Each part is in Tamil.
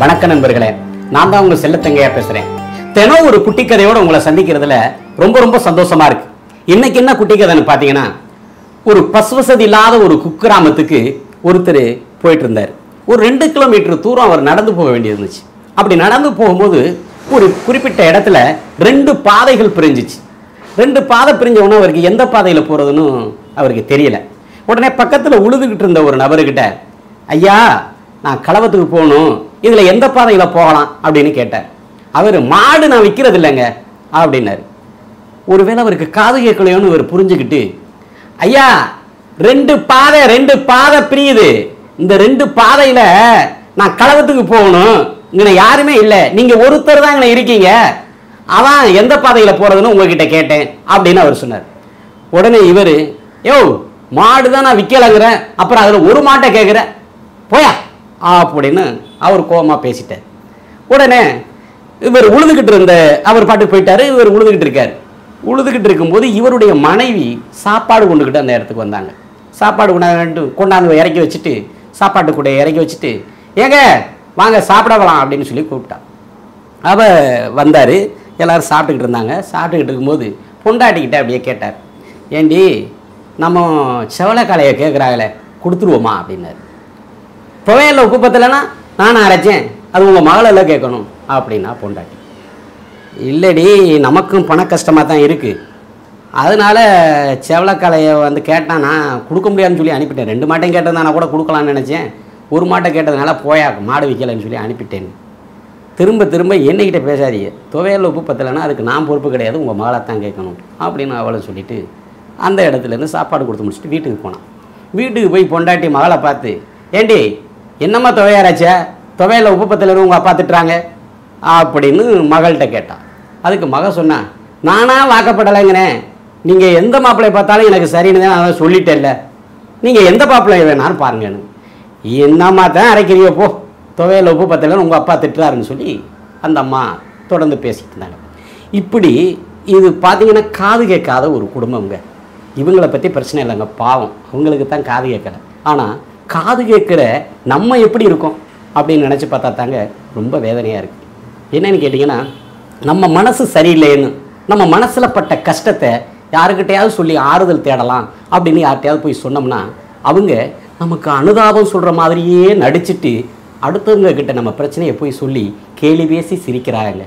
வணக்க நண்பர்களே நான் தான் உங்கள் செல்லத்தங்கையா பேசுகிறேன் தினம் ஒரு குட்டி கதையோடு உங்களை சந்திக்கிறதுல ரொம்ப ரொம்ப சந்தோஷமா இருக்கு. இன்னைக்கு என்ன குட்டி கதைன்னு பார்த்தீங்கன்னா ஒரு பசுவசதி இல்லாத ஒரு குக்கிராமத்துக்கு ஒருத்தர் போயிட்டு இருந்தார். ஒரு ரெண்டு கிலோமீட்டர் தூரம் அவர் நடந்து போக வேண்டியது இருந்துச்சு. அப்படி நடந்து போகும்போது ஒரு குறிப்பிட்ட இடத்துல ரெண்டு பாதைகள் பிரிஞ்சிச்சு. ரெண்டு பாதை பிரிஞ்ச உடனே அவருக்கு எந்த பாதையில் போகிறதுன்னு அவருக்கு தெரியல. உடனே பக்கத்தில் உழுதுகிட்டு இருந்த ஒரு நபர்கிட்ட ஐயா நான் கலவத்துக்கு போகணும். இதில் எந்த பாதையில் போகலாம் அப்படின்னு கேட்டார். அவர் மாடு நான் விற்கிறது இல்லைங்க அப்படின்னாரு. ஒருவேளை அவருக்கு காது கேட்கலையோன்னு இவர் புரிஞ்சுக்கிட்டு ஐயா ரெண்டு பாதை ரெண்டு பாதை பிரியுது. இந்த ரெண்டு பாதையில் நான் கழகத்துக்கு போகணும். இங்கே யாருமே இல்லை. நீங்கள் ஒருத்தர் தான் இங்கே இருக்கீங்க. அதான் எந்த பாதையில் போகிறதுன்னு உங்ககிட்ட கேட்டேன் அப்படின்னு அவர் சொன்னார். உடனே இவர் யோ மாடு தான் நான் விற்கலைங்கிறேன் அப்புறம் அதில் ஒரு மாட்டை கேட்குறேன் போயா. அப்படின்னு அவர் கோபமாக பேசிட்டார். உடனே இவர் உழுதுகிட்டு இருந்த அவர் பாட்டுக்கு போயிட்டார் இவர் உழுதுகிட்டு இருக்கார். உழுதுகிட்டு இருக்கும்போது இவருடைய மனைவி சாப்பாடு கொண்டுக்கிட்டு அந்த இடத்துக்கு வந்தாங்க. சாப்பாடு கொண்டாந்து கொண்டாந்து இறக்கி வச்சுட்டு சாப்பாட்டு கூட இறக்கி வச்சுட்டு ஏங்க வாங்க சாப்பிடலாம் அப்படின்னு சொல்லி கூப்பிட்டா. அவ வந்தார் எல்லாரும் சாப்பிட்டுக்கிட்டு இருந்தாங்க. சாப்பிட்டுக்கிட்டு இருக்கும்போது பொண்டாட்டிக்கிட்ட அப்படியே கேட்டார். ஏண்டி நம்ம செவலைக்காலையை கேட்குறாங்களே கொடுத்துருவோமா? அப்படின்னாரு. துவையல்ல உப்பு பத்தலைன்னா நானும் அரைச்சேன் அது உங்கள் மகளெல்லாம் கேட்கணும் அப்படின்னா பொண்டாட்டி. இல்லடி நமக்கும் பண கஷ்டமாக தான் இருக்குது அதனால் செவலக்கலையை வந்து கேட்டால் நான் கொடுக்க முடியாதுன்னு சொல்லி அனுப்பிட்டேன். ரெண்டு மாட்டையும் கேட்டதுனா கூட கொடுக்கலான்னு நினச்சேன். ஒரு மாட்டை கேட்டதுனால போயா மாடு விற்கலைன்னு சொல்லி அனுப்பிட்டேன். திரும்ப திரும்ப என்னைக்கிட்ட பேசாதீங்க. துவையல் உப்பு பத்தலைன்னா அதுக்கு நான் பொறுப்பு கிடையாது உங்கள் மகளை தான் கேட்கணும் அப்படின்னு அவளை சொல்லிட்டு அந்த இடத்துலேருந்து சாப்பாடு கொடுத்து முடிச்சுட்டு வீட்டுக்கு போனான். வீட்டுக்கு போய் பொண்டாட்டி மகளை பார்த்து ஏண்டி என்னம்மா துவையாராச்சே? துவையில் உப்பு பத்தில் உங்கள் அப்பா திட்டுறாங்க? அப்படின்னு மகள்கிட்ட கேட்டான் அதுக்கு மக சொன்னான் நானாக வாக்கப்படலைங்கிறேன். நீங்கள் எந்த மாப்பிள்ளையை பார்த்தாலும் எனக்கு சரின்னு தான் நான் சொல்லிட்டேன்ல. நீங்கள் எந்த மாப்பிள்ளையை வேணாலும் பாருங்கன்னு. என்னம்மா தான் அரைக்கிறியோ? போ. துவையில் உப்பு பத்தில் உங்கள் அப்பா திட்டுறாருன்னு சொல்லி அந்த அம்மா தொடர்ந்து பேசிட்டு இருந்தாங்க. இப்படி இது பார்த்தீங்கன்னா காது கேட்காத ஒரு குடும்பம்ங்க. இவங்களை பற்றி பிரச்சனை இல்லைங்க பாவம். அவங்களுக்கு தான் காது கேட்கல. ஆனால் காது கேட்குற நம்ம எப்படி இருக்கோம் அப்படின்னு நினச்சி பார்த்தா தாங்க ரொம்ப வேதனையாக இருக்குது என்னென்னு கேட்டிங்கன்னா நம்ம மனசு சரியில்லைன்னு நம்ம மனசில் பட்ட கஷ்டத்தை யாருக்கிட்டையாவது சொல்லி ஆறுதல் தேடலாம் அப்படின்னு யார்கிட்டயாவது போய் சொன்னோம்னா அவங்க நமக்கு அனுதாபம் சொல்கிற மாதிரியே நடிச்சிட்டு அடுத்தவங்க கிட்ட நம்ம பிரச்சனையை போய் சொல்லி கேலி பேசி சிரிக்கிறாங்க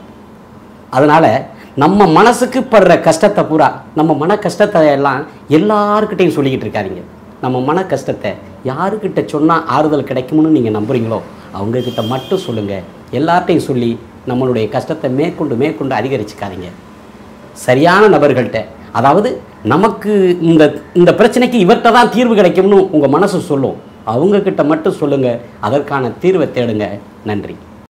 அதனால் நம்ம மனசுக்கு படுற கஷ்டத்தை பூரா நம்ம மன கஷ்டத்தை எல்லாம் எல்லாருக்கிட்டையும் சொல்லிக்கிட்டு இருக்காருங்க நம்ம மன கஷ்டத்தை யாருக்கிட்ட சொன்னால் ஆறுதல் கிடைக்கும்னு நீங்கள் நம்புகிறீங்களோ அவங்கக்கிட்ட மட்டும் சொல்லுங்கள் எல்லார்ட்டையும் சொல்லி நம்மளுடைய கஷ்டத்தை மேற்கொண்டு மேற்கொண்டு அதிகரிச்சுக்காதீங்க. சரியான நபர்கள்ட்ட அதாவது நமக்கு இந்த இந்த பிரச்சனைக்கு இவர்கிட்ட தான் தீர்வு கிடைக்கும்னு உங்கள் மனசு சொல்லும். அவங்கக்கிட்ட மட்டும் சொல்லுங்கள் அதற்கான தீர்வை தேடுங்க. நன்றி.